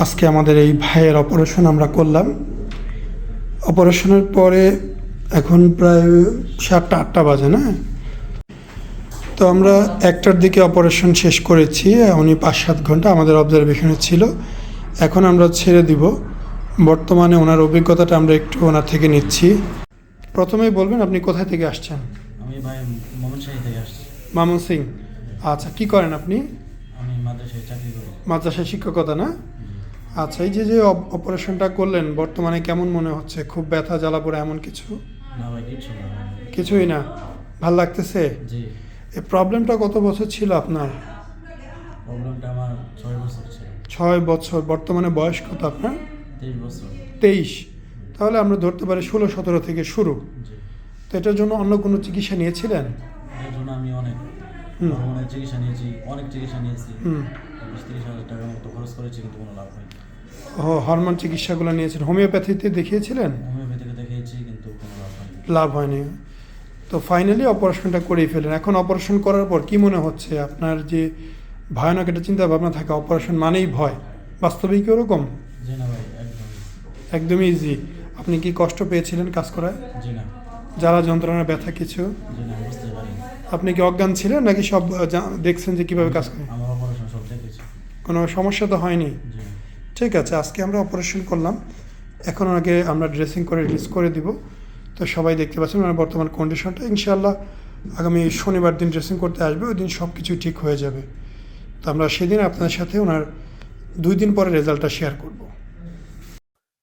আজকে আমাদের এই ভাইয়ের অপারেশন আমরা করলাম। অপারেশনের পরে এখন প্রায় সাতটা আটটা বাজে না? তো আমরা একটার দিকে অপারেশন শেষ করেছি উনি পাঁচ সাত ঘণ্টা আমাদের অবজারভেশনে ছিল। এখন আমরা ছেড়ে দিব। বর্তমানে ওনার অভিজ্ঞতাটা আমরা একটু ওনার থেকে নিচ্ছি। প্রথমেই বলবেন আপনি কোথায় থেকে আসছেন? আমি ভাই মোহাম্মদশাহী থেকে আসছি। মামুন সিং। আচ্ছা কি করেন আপনি? আমি মাদ্রাসায় চাকরি করি। মাদ্রাসায় শিক্ষকতা না? আচ্ছা এই যে যে অপ- অপারেশনটা করলেন বর্তমানে কেমন মনে হচ্ছে? খুব ব্যথা জ্বালা পড়ে এমন কিছু? কিছুই না? ভালো লাগতেছে? এই প্রবলেমটা কত বছর ছিল আপনার? ছয় বছর ছিল। ছয় বছর। বর্তমানে বয়স কত আপনার? তেইশ তাহলে আমরা ধরতে পারি ষোলো সতেরো থেকে শুরু। তো এটার জন্য অন্য কোনো চিকিৎসা নিয়েছিলেন এর জন্য আমি অনেক হুম। চিকিৎসা নিয়েছি অনেক চিকিৎসা নিয়েছি। বিশ তিরিশ হাজার টাকার মতো খরচ করেছি কিন্তু কোনো লাভ হয়নি। ও হরমোন চিকিৎসাগুলো নিয়েছেন। হোমিওপ্যাথিতে দেখিয়েছিলেন? হোমিওপ্যাথিকে দেখিয়েছি কিন্তু কোনো লাভ হয়নি। লাভ হয়নি। তো ফাইনালি অপারেশনটা করেই ফেলেন এখন অপারেশন করার পর কি মনে হচ্ছে? আপনার যে ভয়ানক একটা চিন্তা ভাবনা থাকে অপারেশন মানেই ভয়। বাস্তবে কি ওরকম? একদমই ইজি আপনি কি কষ্ট পেয়েছিলেন কাজ করায়? যারা যন্ত্রণা ব্যথা কিছু? আপনি কি অজ্ঞান ছিলেন নাকি সব দেখছেন যে কীভাবে কাজ করে আমার অপারেশন সব দেখেছি। কোনো সমস্যা তো হয়নি? ঠিক আছে আজকে আমরা অপারেশন করলাম। এখন ওনাকে আমরা ড্রেসিং করে রিলিজ করে দিব। তো সবাই দেখতে পাচ্ছেন ওনার বর্তমান কন্ডিশনটা ইনশাল্লাহ আগামী শনিবার দিন ড্রেসিং করতে আসবে ওই দিন সব কিছু ঠিক হয়ে যাবে। তো আমরা সেদিন আপনাদের সাথে ওনার দুই দিন পরে রেজাল্টটা শেয়ার করব।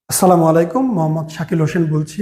আসসালামু আলাইকুম মোহাম্মদ শাকিল হোসেন বলছি।